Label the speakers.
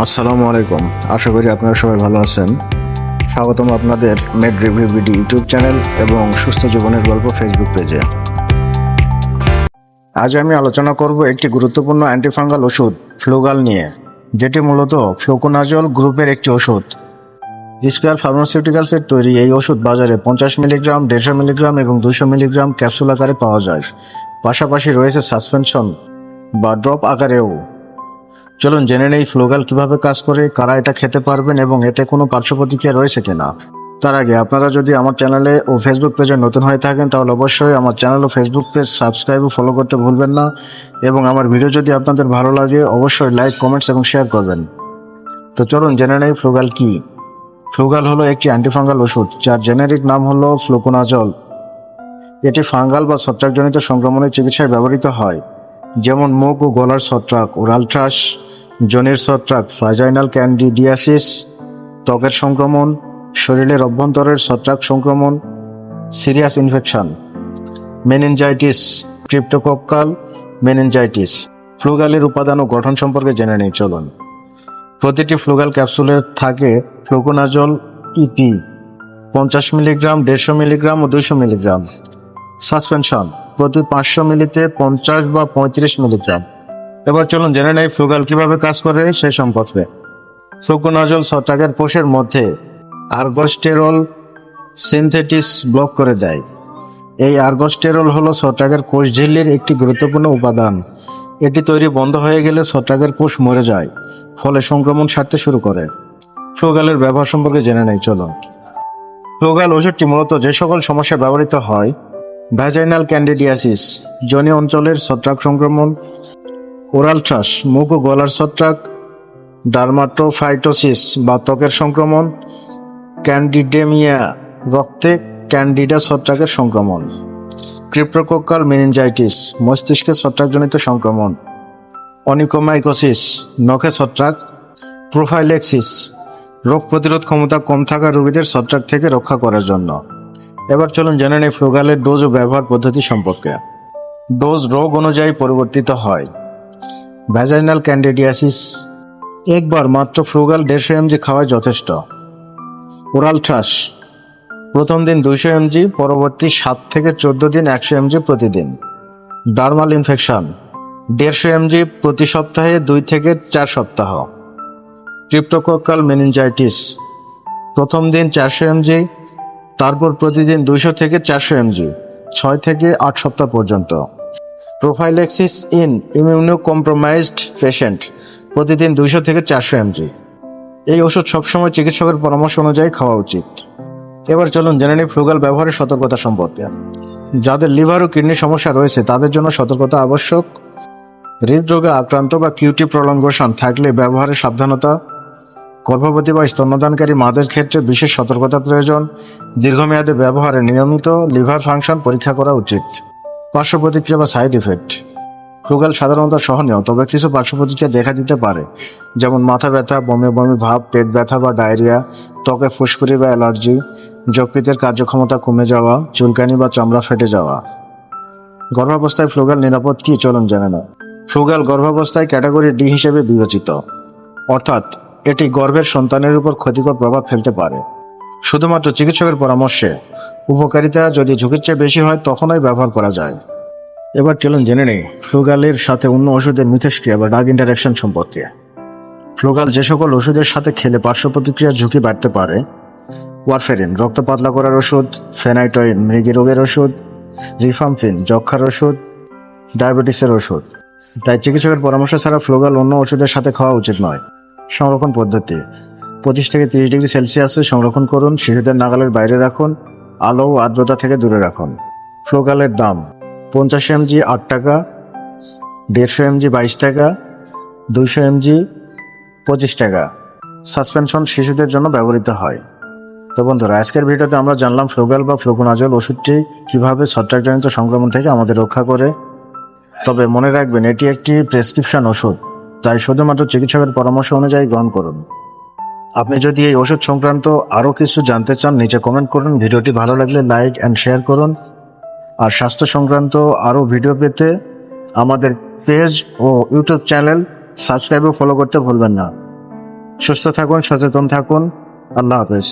Speaker 1: আসসালামু আলাইকুম। আশা করি আপনারা সবাই ভালো আছেন। স্বাগতম আপনাদের med review BD YouTube channel এবং সুস্থ জীবনের গল্প ফেসবুক পেজে। আজ আমি আলোচনা করব একটি গুরুত্বপূর্ণ অ্যান্টিফাঙ্গাল ওষুধ, ফ্লুগাল নিয়ে, যেটি মূলত ফ্লোকোনাজল গ্রুপের একটি ওষুধ। স্কোয়ার ফার্মাসিউটিক্যালসের তৈরি এই ওষুধ বাজারে পঞ্চাশ মিলিগ্রাম, দেড়শো মিলিগ্রাম এবং দুশো মিলিগ্রাম ক্যাপসুল আকারে পাওয়া যায়। পাশাপাশি রয়েছে সাসপেনশন বা ড্রপ আকারেও। চলুন জেনে নেই ফ্লোগাল কীভাবে কাজ করে, কারা এটা খেতে পারবেন এবং এতে কোনো পার্শ্ব প্রতিক্রিয়া রয়েছে কিনা। তার আগে আপনারা যদি আমার চ্যানেলে ও ফেসবুক পেজে নতুন হয়ে থাকেন, তাহলে অবশ্যই আমার চ্যানেল ও ফেসবুক পেজ সাবস্ক্রাইব ও ফলো করতে ভুলবেন না এবং আমার ভিডিও যদি আপনাদের ভালো লাগে, অবশ্যই লাইক কমেন্টস এবং শেয়ার করবেন। তো চলুন জেনে নেই ফ্লোগাল কি। ফ্লুগাল হলো একটি অ্যান্টিফাঙ্গাল ওষুধ, যার জেনেরিক নাম হলো ফ্লুকোনাজল এটি ফাঙ্গাল বা ছত্রাকজনিত সংক্রমণের চিকিৎসায় ব্যবহৃত হয়, যেমন মুখ ও গলার ছত্রাক ওরালট্রাস জনির ছত্রাক ফাইজাইনাল ক্যান্ডিডিয়াসিস ত্বকের সংক্রমণ, শরীরের অভ্যন্তরের ছত্রাক সংক্রমণ serious infection meningitis cryptococcal meningitis ফ্লুগালের উপাদান ও গঠন সম্পর্কে জেনে নেই, চলুন। প্রতিটি ফ্লুগাল ক্যাপসুলে থাকে ফ্লুকোনাজল ইপি পঞ্চাশ মিলিগ্রাম দেড়শো মিলিগ্রাম ও দুইশো মিলিগ্রাম সাসপেনশন প্রতি পাঁচশো মিলিতে পঞ্চাশ বা পঁয়ত্রিশ মিলিগ্রাম এবার চলুন জেনে নেই ফ্লুগাল কীভাবে কাজ করে সে সম্পর্কে। ফ্লুকোনাজল ছত্রাকের কোষের মধ্যে আর্গস্টেরল সিনথেটিস ব্লক করে দেয়। এই আর্গস্টেরল হলো ছত্রাকের কোষ ঝিল্লির একটি গুরুত্বপূর্ণ উপাদান। এটি তৈরি বন্ধ হয়ে গেলে ছত্রাকের কোষ মরে যায়, ফলে সংক্রমণ সারতে শুরু করে। ফ্লুগালের ব্যবহার সম্পর্কে জেনে নেই চলো ফ্লুগাল ওষুধটি মূলত যে সকল সমস্যায় ব্যবহৃত হয় ভ্যাজাইনাল ক্যান্ডিডিয়াসিস জনি অঞ্চলের ছত্রাক সংক্রমণ ওরাল ট্রাস মুখ ও গলার ছত্রাক, ডার্মাটোফাইটোসিস বা ত্বকের সংক্রমণ, ক্যান্ডিডেমিয়া রক্তে ক্যান্ডিডা ছত্রাকের সংক্রমণ, ক্রিপ্টোকোকাল মেনিনজাইটিস, মস্তিষ্কে ছত্রাকজনিত সংক্রমণ, অনিকোমাইকোসিস, নখে ছত্রাক, প্রোফাইলেক্সিস, রোগ প্রতিরোধ ক্ষমতা কম থাকা রোগীদের ছত্রাক থেকে রক্ষা করার জন্য। এবার চলুন জেনে নেই ফ্লুগালের ডোজ ও ব্যবহার পদ্ধতি সম্পর্কে। ডোজ রোগ অনুযায়ী পরিবর্তিত হয়। ভ্যাজাইনাল ক্যান্ডিডিয়াসিস একবার মাত্র ফ্রুগাল দেড়শো এমজি খাওয়াই যথেষ্ট। ওরাল ট্রাস প্রথম দিন দুইশো এমজি পরবর্তী সাত থেকে চোদ্দ দিন একশো এমজি প্রতিদিন। ডার্মাল ইনফেকশন দেড়শো এমজি প্রতি সপ্তাহে দুই থেকে চার সপ্তাহ। ক্রিপ্টোকোকাল মেনিনজাইটিস প্রথম দিন চারশো এমজি তারপর প্রতিদিন দুইশো থেকে চারশো এমজি ছয় থেকে আট সপ্তাহ পর্যন্ত। Prophylaxis in immunocompromised patient প্রতিদিন দুইশো থেকে চারশো এমজি। এই ওষুধ সবসময় চিকিৎসকের পরামর্শ অনুযায়ী খাওয়া উচিত। এবার চলুন জেনে নিই ফ্লুগাল ব্যবহারের সতর্কতা সম্পর্কে। যাদের লিভার ও কিডনি সমস্যা রয়েছে, তাদের জন্য সতর্কতা আবশ্যক। হৃদরোগে আক্রান্ত বা কিউটি প্রলঙ্গোশন থাকলে ব্যবহারে সাবধানতা। গর্ভবতী বা স্তন্যদানকারী মাদের ক্ষেত্রে বিশেষ সতর্কতা প্রয়োজন। দীর্ঘমেয়াদে ব্যবহারে নিয়মিত লিভার ফাংশন পরীক্ষা করা উচিত। পার্শ্ব প্রতিক্রিয়া বা সাইড ইফেক্ট ফ্লুগাল সাধারণত সহনীয়, তবে কিছু পার্শ্ব প্রতিক্রিয়া দেখা দিতে পারে, যেমন মাথা ব্যথা, বমি বমি ভাব, পেট ব্যথা বা ডায়রিয়া ত্বকে ফুসকুড়ি বা অ্যালার্জি যকৃতের কার্যক্ষমতা কমে যাওয়া, চুলকানি বা চামড়া ফেটে যাওয়া। গর্ভাবস্থায় ফ্লুগাল নিরাপদ কি চলুন জানে না ফ্লুগাল গর্ভাবস্থায় ক্যাটাগরি ডি হিসেবে বিবেচিত। অর্থাৎ, এটি গর্ভের সন্তানের উপর ক্ষতিকর প্রভাব ফেলতে পারে। শুধুমাত্র চিকিৎসকের পরামর্শে। উপকারিতা যদি ঝুঁকির চেয়ে বেশি হয়, তখনই ব্যবহার করা যায়। এবার চলুন জেনে নেই, ফ্লুগালের সাথে অন্য ওষুধের মিথস্ক্রিয়া বা ডাগ ইন্টারাকশন সম্পর্কে। ফ্লুগাল যে সকল ওষুধের সাথে খেলে পার্শ্ব প্রতিক্রিয়ার ঝুঁকি বাড়তে পারে। ওয়ারফেরিন রক্ত পাতলা করার ওষুধ ফেনাইটয়েন মৃগী রোগের ওষুধ রিফামফিন যক্ষার ওষুধ ডায়াবেটিসের ওষুধ। তাই চিকিৎসকের পরামর্শ ছাড়া ফ্লুগাল অন্য ওষুধের সাথে খাওয়া উচিত নয়। সংরক্ষণ পদ্ধতি পঁচিশ থেকে তিরিশ ডিগ্রি সেলসিয়াসে সংরক্ষণ করুন, শিশুদের নাগালের বাইরে রাখুন, আলো ও আর্দ্রতা থেকে দূরে রাখুন। ফ্লোগালের দাম, পঞ্চাশ এমজি আট টাকা, দেড়শো এমজি বাইশ টাকা, দুইশো এমজি পঁচিশ টাকা। সাসপেনশন শিশুদের জন্য ব্যবহৃত হয়। তো বন্ধুরা, আজকের ভিডিওতে আমরা জানলাম ফ্লোগাল বা ফ্লোকোনাজল ওষুধটি কীভাবে ছত্রাকজনিত সংক্রমণ থেকে আমাদের রক্ষা করে। তবে মনে রাখবেন, এটি একটি প্রেসক্রিপশন ওষুধ, তাই শুধুমাত্র চিকিৎসকের পরামর্শ অনুযায়ী গ্রহণ করুন। আপনি যদি এই ওষুধ সংক্রান্ত আরও কিছু জানতে চান, নিচে কমেন্ট করুন। ভিডিওটি ভালো লাগলে লাইক অ্যান্ড শেয়ার করুন। আর স্বাস্থ্য সংক্রান্ত আরও ভিডিও পেতে আমাদের পেজ ও ইউটিউব চ্যানেল সাবস্ক্রাইব ও ফলো করতে ভুলবেন না। সুস্থ থাকুন, সচেতন থাকুন। আল্লাহ হাফেজ।